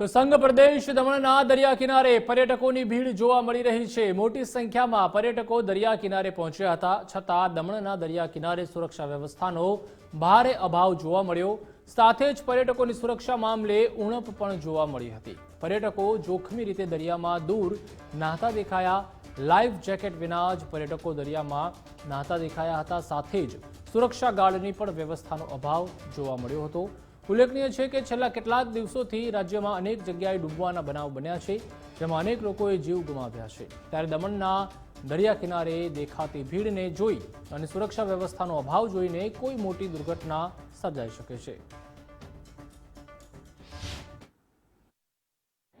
તો સંઘ પ્રદેશ દમણના દરિયા કિનારે પર્યટકોની ભીડ જોવા મળી રહી છે. મોટી સંખ્યામાં પર્યટકો દરિયા કિનારે પહોંચ્યા હતા. છતાં દમણના દરિયા કિનારે સુરક્ષા વ્યવસ્થાનો ભારે અભાવ જોવા મળ્યો. સાથે જ પર્યટકોની સુરક્ષા મામલે ઉણપ પણ જોવા મળી હતી. પર્યટકો જોખમી રીતે દરિયામાં દૂર નાહતા દેખાયા. લાઈફ જેકેટ વિના જ પર્યટકો દરિયામાં નાહતા દેખાયા હતા. સાથે જ સુરક્ષા ગાર્ડની પણ વ્યવસ્થાનો અભાવ જોવા મળ્યો હતો. ઉલ્લેખનીય છે કે છેલ્લા કેટલાક દિવસોથી રાજ્યમાં અનેક જગ્યાએ ડૂબવાના બનાવ બન્યા છે, જેમાં અનેક લોકોએ જીવ ગુમાવ્યા છે. ત્યારે દમણના દરિયા કિનારે દેખાતી ભીડને જોઈ અને સુરક્ષા વ્યવસ્થાનો અભાવ જોઈને કોઈ મોટી દુર્ઘટના સર્જાઈ શકે છે.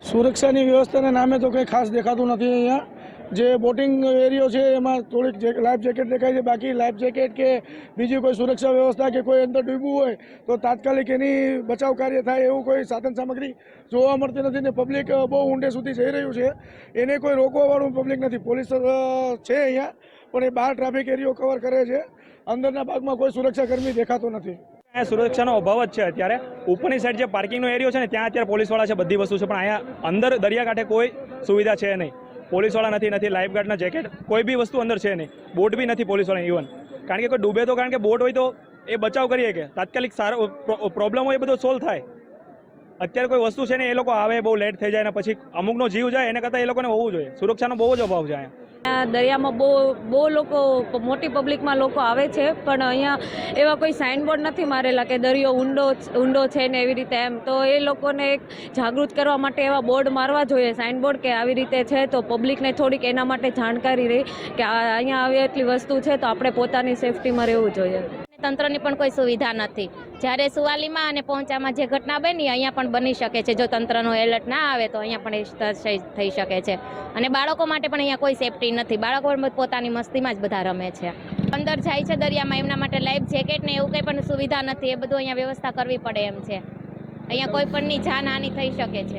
સુરક્ષાની વ્યવસ્થાના નામે તો કંઈ ખાસ દેખાતું નથી અહીંયા. જે બોટિંગ એરિયો છે, એમાં થોડીક લાઈફ જેકેટ દેખાય છે. બાકી લાઈફ જેકેટ કે બીજી કોઈ સુરક્ષા વ્યવસ્થા કે કોઈ અંદર ડૂબવું હોય, તો તાત્કાલિક એની બચાવ કાર્ય થાય એવું કોઈ સાધન સામગ્રી જોવા મળતી નથી ને પબ્લિક બહુ ઊંડે સુધી જઈ રહ્યું છે. એને કોઈ રોકવાવાળું પબ્લિક નથી. પોલીસ છે અહીંયા, પણ એ બહાર ટ્રાફિક એરિયો કવર કરે છે. અંદરના ભાગમાં કોઈ સુરક્ષાકર્મી દેખાતો નથી. સુરક્ષાનો અભાવ જ છે અત્યારે. ઉપરની સાઈડ જે પાર્કિંગનો એરિયો છે ને, ત્યાં અત્યારે પોલીસવાળા છે બધી વસ્તુ છે, પણ અહીંયા અંદર દરિયાકાંઠે કોઈ સુવિધા છે નહીં. પોલીસવાળા નથી નથી લાઈફગાર્ડના જેકેટ કોઈ બી વસ્તુ અંદર છે નહીં. બોટ બી નથી પોલીસવાળા ઇવન કારણ કે કોઈ ડૂબે તો, કારણ કે બોટ હોય તો એ બચાવ કરીએ કે? તાત્કાલિક સારો પ્રોબ્લેમ હોય એ બધો સોલ્વ થાય. અત્યારે કોઈ વસ્તુ છે ને એ લોકો આવે, બહુ લેટ થઈ જાય ને પછી અમુકનો જીવ જાય, એને કરતાં એ લોકોને હોવું જોઈએ. સુરક્ષાનો બહુ જ અભાવ છે અહીંયા. દરિયામાં બહુ બહુ લોકો, મોટી પબ્લિકમાં લોકો આવે છે, પણ અહીંયા એવા કોઈ સાઇનબોર્ડ નથી મારેલા કે દરિયો ઊંડો ઊંડો છે ને એવી રીતે એમ. તો એ લોકોને એક જાગૃત કરવા માટે એવા બોર્ડ મારવા જોઈએ સાઇનબોર્ડ કે આવી રીતે છે તો પબ્લિકને થોડીક એના માટે જાણકારી રહી કે અહીંયા આવી એટલી વસ્તુ છે તો આપણે પોતાની સેફટીમાં રહેવું જોઈએ. તંત્રની પણ કોઈ સુવિધા નથી. જ્યારે સુવાલીમાં અને પહોંચામાં જે ઘટના બની, અહીંયા પણ બની શકે છે. જો તંત્રનો એલર્ટ ના આવે, તો અહીંયા પણ થઈ શકે છે. અને બાળકો માટે પણ અહીંયા કોઈ સેફટી નથી. બાળકો પોતાની મસ્તીમાં જ બધા રમે છે. અંદર જાય છે દરિયામાં, એમના માટે લાઈફ જેકેટ ને એવું કંઈ પણ સુવિધા નથી. એ બધું અહીંયા વ્યવસ્થા કરવી પડે એમ છે. અહીંયા કોઈ પણની જાનહાનિ થઈ શકે છે.